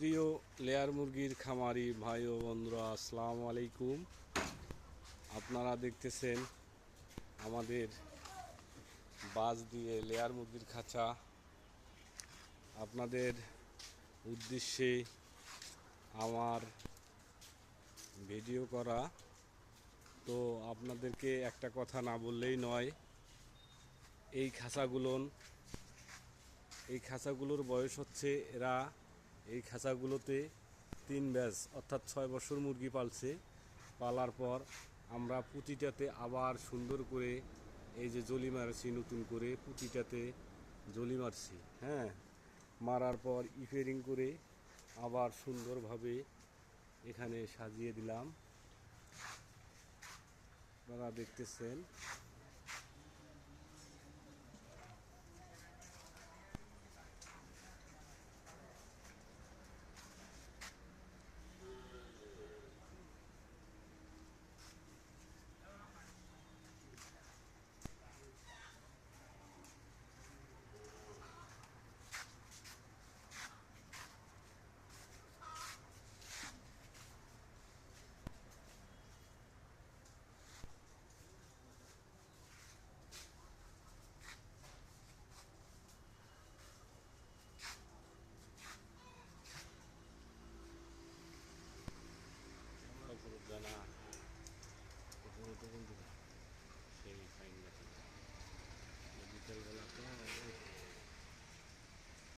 প্রিয় লেয়ার মুরগির খামারি ভাই ও বন্ধুরা, আসসালামু আলাইকুম। আপনারা দেখতেছেন আমাদের বাস দিয়ে লেয়ার মুরগির খাঁচা। আপনাদের উদ্দেশ্যে আমার ভিডিও করা। তো আপনাদেরকে একটা কথা না বললেই নয়, এই খাঁচাগুলোন এই খাঁচাগুলোর বয়স হচ্ছে এরা এই খাঁচাগুলোতে তিন ব্যাচ অর্থাৎ ছয় বছর মুরগি পালছে। পালার পর আমরা পুঁতিটাতে আবার সুন্দর করে এই যে জলি মারছি, নতুন করে পুঁতিটাতে জলি মারছি হ্যাঁ? মারার পর ইফেরিং করে আবার সুন্দরভাবে এখানে সাজিয়ে দিলাম। আপনারা দেখতেছেন